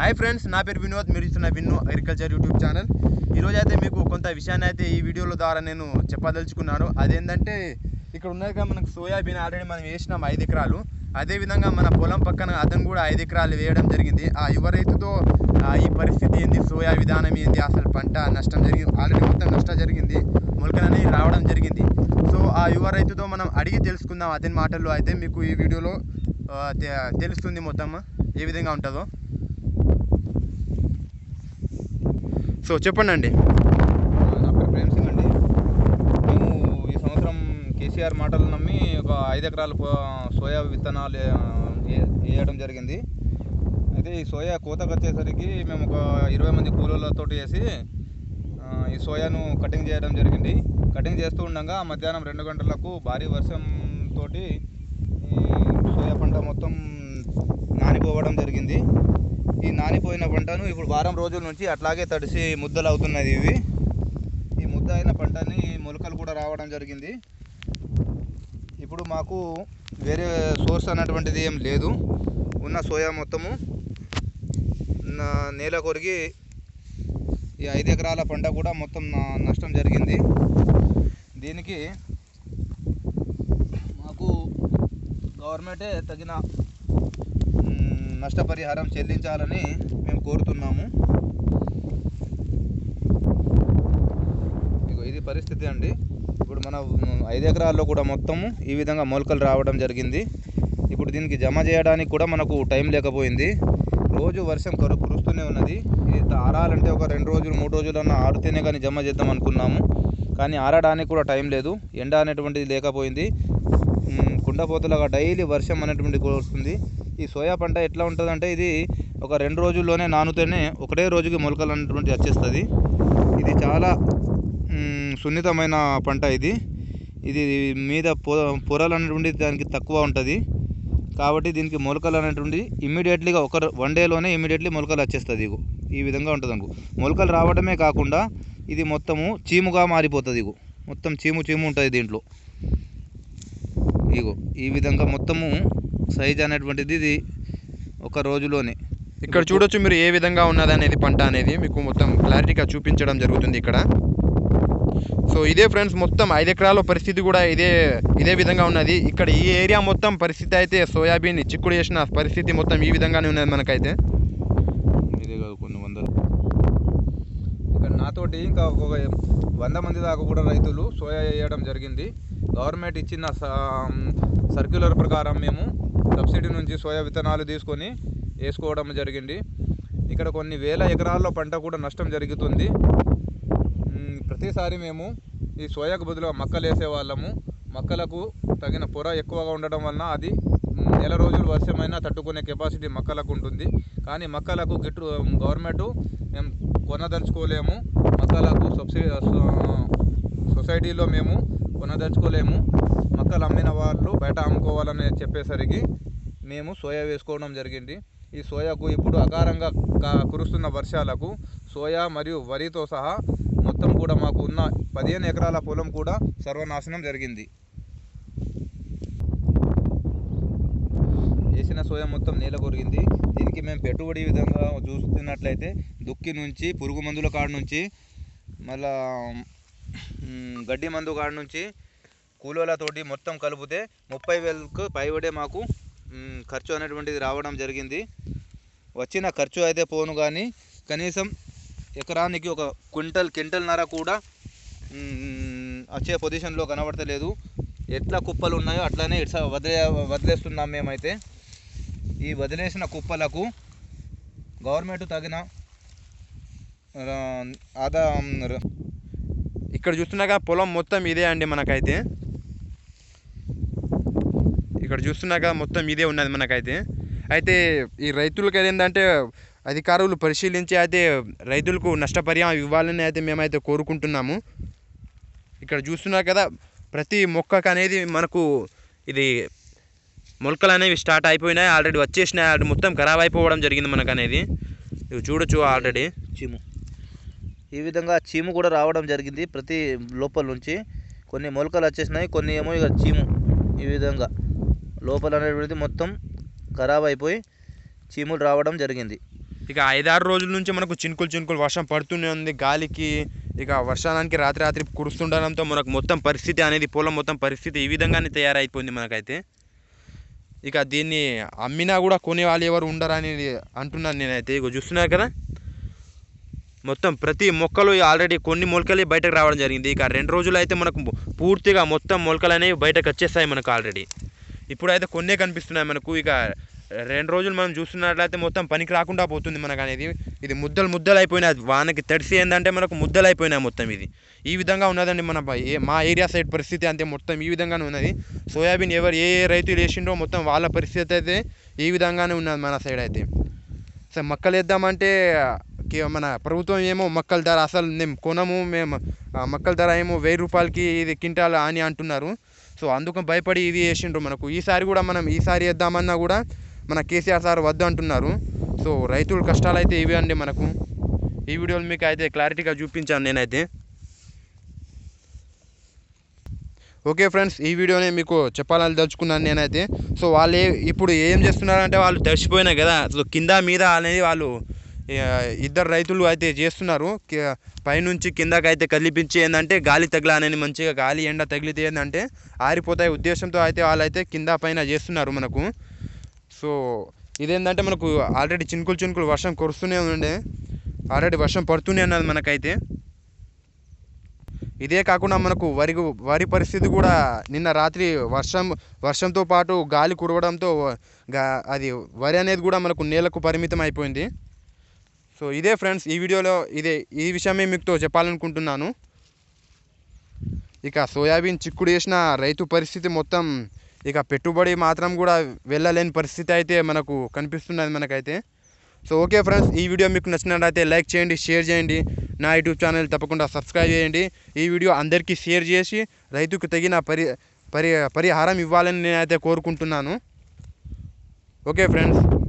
Hi friends నా పేరు వినోద్. మీరు ఇస్తున్న విన్ను అగ్రికల్చర్ యూట్యూబ్ ఛానల్. ఈరోజు అయితే మీకు కొంత విషయాన్ని అయితే ఈ వీడియోల ద్వారా నేను చెప్పదలుచుకున్నాను. అదేంటంటే ఇక్కడ ఉన్నదిగా మనకు సోయాబీన్ ఆల్రెడీ మనం వేసినాం ఐదు ఎకరాలు. అదేవిధంగా మన పొలం పక్కన అతను కూడా ఐదు ఎకరాలు వేయడం జరిగింది. ఆ యువ రైతుతో ఈ పరిస్థితి ఏంది? సోయా విధానం ఏంది? అసలు పంట నష్టం జరిగింది ఆల్రెడీ మొత్తం నష్టం జరిగింది. మొలకలు రావడం జరిగింది. సో ఆ యువ రైతుతో మనం అడిగి తెలుసుకుందాం. అతని మాటల్లో అయితే మీకు ఈ వీడియోలో తెలుస్తుంది మొత్తం ఏ విధంగా ఉంటుందో. సో చెప్పండి అండి నా పేరు ప్రేమ్ సింగ్ అండి. మేము ఈ సంవత్సరం కేసీఆర్ మాటలు నమ్మి ఒక ఐదు ఎకరాలు సోయా విత్తనాలు వేయడం జరిగింది. అయితే ఈ సోయా కోతకు వచ్చేసరికి మేము ఒక ఇరవై మంది కూలీలతో వేసి ఈ సోయాను కటింగ్ చేయడం జరిగింది. కటింగ్ చేస్తూ ఉండగా మధ్యాహ్నం రెండు గంటలకు భారీ వర్షంతో సోయా పంట మొత్తం నానిపోవడం జరిగింది. ఈ నానిపోయిన పంటను ఇప్పుడు వారం రోజుల నుంచి అట్లాగే తడిసి ముద్దలు అవుతున్నది ఇవి. ఈ ముద్ద అయిన పంటని మొలకలు కూడా రావడం జరిగింది. ఇప్పుడు మాకు వేరే సోర్స్ అన్నటువంటిది ఏం లేదు. ఉన్న సోయా మొత్తము నా- నేల కొరిగి ఈ ఐదు ఎకరాల పంట కూడా మొత్తం నష్టం జరిగింది. దీనికి మాకు గవర్నమెంటే తగిన నష్టపరిహారం చెల్లించాలని మేము కోరుతున్నాము. ఇది పరిస్థితి అండి. ఇప్పుడు మన ఐదు ఎకరాల్లో కూడా మొత్తము ఈ విధంగా మొలకలు రావడం జరిగింది. ఇప్పుడు దీనికి జమ చేయడానికి కూడా మనకు టైం లేకపోయింది. రోజు వర్షం కరు కురుస్తూనే ఉన్నది. ఇది ఆరాలంటే ఒక రెండు రోజులు మూడు రోజులన్నా ఆరితేనే కానీ జమ చేద్దాం అనుకున్నాము. కానీ ఆరడానికి కూడా టైం లేదు. ఎండ అనేటువంటిది లేకపోయింది. కుండపోతలాగా డైలీ వర్షం అనేటువంటిది కురుస్తుంది. ఈ సోయా పంట ఎట్లా ఉంటుందంటే ఇది ఒక రెండు రోజుల్లోనే నానుతేనే ఒకటే రోజుకి మొలకలు అనేటువంటి వచ్చేస్తుంది ఇది చాలా సున్నితమైన పంట ఇది. ఇది మీద పొ పొరలు అనేటువంటి దానికి తక్కువ ఉంటుంది. కాబట్టి దీనికి మొలకలు అనేటువంటి ఇమ్మీడియట్లీగా ఒక వన్ డేలోనే ఇమ్మీడియట్లీ మొలకలు వచ్చేస్తుంది ఇగో. ఈ విధంగా ఉంటుంది అనుకో మొలకలు రావడమే కాకుండా ఇది మొత్తము చీముగా మారిపోతుంది ఇగో. మొత్తం చీము చీము ఉంటుంది దీంట్లో. ఇగో. ఈ విధంగా మొత్తము సైజ్ అనేటువంటిది ఇది ఒక రోజులోనే. ఇక్కడ చూడొచ్చు మీరు ఏ విధంగా ఉన్నది అనేది పంట అనేది. మీకు మొత్తం క్లారిటీగా చూపించడం జరుగుతుంది ఇక్కడ. సో ఇదే ఫ్రెండ్స్ మొత్తం ఐదు ఎకరాల పరిస్థితి కూడా ఇదే ఇదే విధంగా ఉన్నది. ఇక్కడ ఈ ఏరియా మొత్తం పరిస్థితి అయితే సోయాబీన్ చిక్కుడు చేసిన పరిస్థితి మొత్తం ఈ విధంగానే ఉన్నది మనకైతే. ఇదే కాదు కొన్ని వందలు ఇక్కడ నాతోటి ఇంకా ఒక వంద మంది దాకా కూడా రైతులు సోయా వేయడం జరిగింది. గవర్నమెంట్ ఇచ్చిన సర్క్యులర్ ప్రకారం మేము సబ్సిడీ నుంచి సోయా విత్తనాలు తీసుకొని వేసుకోవడం జరిగింది. ఇక్కడ కొన్ని వేల ఎకరాల్లో పంట కూడా నష్టం జరుగుతుంది. ప్రతిసారి మేము ఈ సోయాకు బదులుగా మక్కలు వేసేవాళ్ళము. మక్కలకు తగిన పొర ఎక్కువగా ఉండడం వలన అది నెల రోజులు వర్షమైనా తట్టుకునే కెపాసిటీ మక్కలకు ఉంటుంది. కానీ మక్కలకు గిట్టు గవర్నమెంట్ మేము కొనదలుచుకోలేము. మక్కలకు సబ్సిడీ సొసైటీలో మేము కొనదలుచుకోలేము. మక్కలు అమ్మిన వాళ్ళు బయట అమ్ముకోవాలని చెప్పేసరికి మేము సోయా వేసుకోవడం జరిగింది. ఈ సోయాకు ఇప్పుడు అకారంగా కా- కురుస్తున్న వర్షాలకు సోయా మరియు వరితో సహా మొత్తం కూడా మాకు ఉన్న పదిహేను ఎకరాల పొలం కూడా సర్వనాశనం జరిగింది. వేసిన సోయా మొత్తం నేల కొరిగింది. దీనికి మేము పెట్టుబడి విధంగా చూస్తున్నట్లయితే దుక్కి నుంచి పురుగు మందుల కాడ నుంచి మళ్ళా గడ్డి మందు కాడ నుంచి కూలోలతోటి మొత్తం కలిపితే ముప్పై వేలకు పైబడే మాకు ఖర్చు అనేటువంటిది రావడం జరిగింది. వచ్చిన ఖర్చు అయితే పోను కానీ కనీసం ఎకరానికి ఒక క్వింటల్ క్వింటల్నర కూడా వచ్చే పొజిషన్లో కనబడతలేదు. ఎట్లా కుప్పలు ఉన్నాయో అట్లానే ఇట్లా వదిలే వదిలేస్తున్నాం మేమైతే. ఈ వదిలేసిన కుప్పలకు గవర్నమెంట్ తగిన ఆదా ఇక్కడ చూస్తున్నాక పొలం మొత్తం ఇదే అండి మనకైతే. ఇక్కడ చూస్తున్నాక మొత్తం ఇదే ఉన్నది మనకైతే. అయితే ఈ రైతులకి ఏంటంటే అధికారులు పరిశీలించి అయితే రైతులకు నష్టపరిహారం ఇవ్వాలని అయితే మేమైతే కోరుకుంటున్నాము. ఇక్కడ చూస్తున్నారు కదా ప్రతి మొక్కకు అనేది మనకు ఇది మొలకలు అనేవి స్టార్ట్ అయిపోయినాయి ఆల్రెడీ వచ్చేసినాయి ఆల్రెడీ మొత్తం ఖరాబ్ అయిపోవడం జరిగింది మనకు అనేది ఇవి చూడొచ్చు ఆల్రెడీ చీము. ఈ విధంగా చీము కూడా రావడం జరిగింది ప్రతి లోపల నుంచి. కొన్ని మొలకలు వచ్చేసినాయి కొన్ని ఏమో ఇక చీము ఈ విధంగా. లోపల అనేటువంటిది మొత్తం ఖరాబ్ అయిపోయి చీములు రావడం జరిగింది. ఇక ఐదారు రోజుల నుంచి మనకు చినుకులు చినుకులు వర్షం పడుతూనే ఉంది. గాలికి ఇక వర్షానికి రాత్రి రాత్రి కురుస్తుండడంతో మనకు మొత్తం పరిస్థితి అనేది పొలం మొత్తం పరిస్థితి ఈ విధంగానే తయారైపోయింది మనకైతే. ఇక దీన్ని అమ్మినా కూడా కొనే వాళ్ళు ఎవరు ఉండరని అంటున్నాను నేనైతే. ఇక చూస్తున్నారు కదా? మొత్తం ప్రతి మొక్కలు ఆల్రెడీ కొన్ని మొలకలు బయటకు రావడం జరిగింది. ఇక రెండు రోజులు అయితే మనకు పూర్తిగా మొత్తం మొలకలు అనేవి బయటకు వచ్చేస్తాయి మనకు ఆల్రెడీ. ఇప్పుడైతే కొన్నే కనిపిస్తున్నాయి మనకు. ఇక రెండు రోజులు మనం చూస్తున్నట్లయితే మొత్తం పనికి రాకుండా పోతుంది మనకు అనేది. ఇది ముద్దలు ముద్దలు అయిపోయినాయి వానకి తడిసి ఏంటంటే మనకు ముద్దలు అయిపోయినాయి మొత్తం ఇది. ఈ విధంగా ఉన్నదండి మన ఏ- మా ఏరియా సైడ్ పరిస్థితి అంతే మొత్తం ఈ విధంగానే ఉన్నది. సోయాబీన్ ఎవరు ఏ ఏ రైతులు వేసిండ్రో మొత్తం వాళ్ళ పరిస్థితి అయితే ఈ విధంగానే ఉన్నది మన సైడ్ అయితే. సో మొక్కలు వేద్దామంటే కి- మన ప్రభుత్వం ఏమో మొక్కల ధర అసలు మేము కొనము మేము మొక్కల ధర ఏమో వెయ్యి రూపాయలకి ఇది కింటాలు అని అంటున్నారు. సో అందుకు భయపడి ఇది వేసిండ్రు మనకు. ఈసారి కూడా మనం ఈసారి వేద్దామన్నా కూడా మన కేసీఆర్ సార్ వద్దు అంటున్నారు. సో రైతుల కష్టాలు అయితే ఇవే అండి మనకు. ఈ వీడియోలు మీకు అయితే క్లారిటీగా చూపించాను నేనైతే. ఓకే ఫ్రెండ్స్ ఈ వీడియోనే మీకు చెప్పాలని తలుచుకున్నాను నేనైతే. సో వాళ్ళు ఇప్పుడు ఏం చేస్తున్నారంటే వాళ్ళు తడిచిపోయినాయి కదా. సో కింద మీద అనేది వాళ్ళు ఇద్దరు రైతులు అయితే చేస్తున్నారు. పైనుంచి కిందకి అయితే కదిలిపించి ఏంటంటే గాలి తగలానని మంచిగా గాలి ఎండ తగిలితే ఏంటంటే ఆరిపోతాయి ఉద్దేశంతో అయితే వాళ్ళైతే కింద పైన చేస్తున్నారు మనకు. సో ఇదేంటంటే మనకు ఆల్రెడీ చినుకులు చినుకులు వర్షం కురుస్తూనే ఉండే ఆల్రెడీ వర్షం పడుతూనే ఉన్నది మనకైతే. ఇదే కాకుండా మనకు వరి వరి పరిస్థితి కూడా నిన్న రాత్రి వర్షం వర్షంతో పాటు గాలి కురవడంతో గా అది వరి అనేది కూడా మనకు నేలకు పరిమితం అయిపోయింది. సో ఇదే ఫ్రెండ్స్ ఈ వీడియోలో ఇదే ఈ విషయమే మీకుతో చెప్పాలనుకుంటున్నాను. ఇక సోయాబీన్ చిక్కుడు వేసిన రైతు పరిస్థితి మొత్తం ఇక పెట్టుబడి మాత్రం కూడా వెళ్ళలేని పరిస్థితి అయితే మనకు కనిపిస్తున్నది మనకైతే. సో ఓకే ఫ్రెండ్స్ ఈ వీడియో మీకు నచ్చినట్లయితే లైక్ చేయండి షేర్ చేయండి. నా యూట్యూబ్ ఛానల్ తప్పకుండా సబ్స్క్రైబ్ చేయండి. ఈ వీడియో అందరికీ షేర్ చేసి రైతుకు తగిన పరి పరి పరిహారం ఇవ్వాలని నేనైతే కోరుకుంటున్నాను. Okay friends.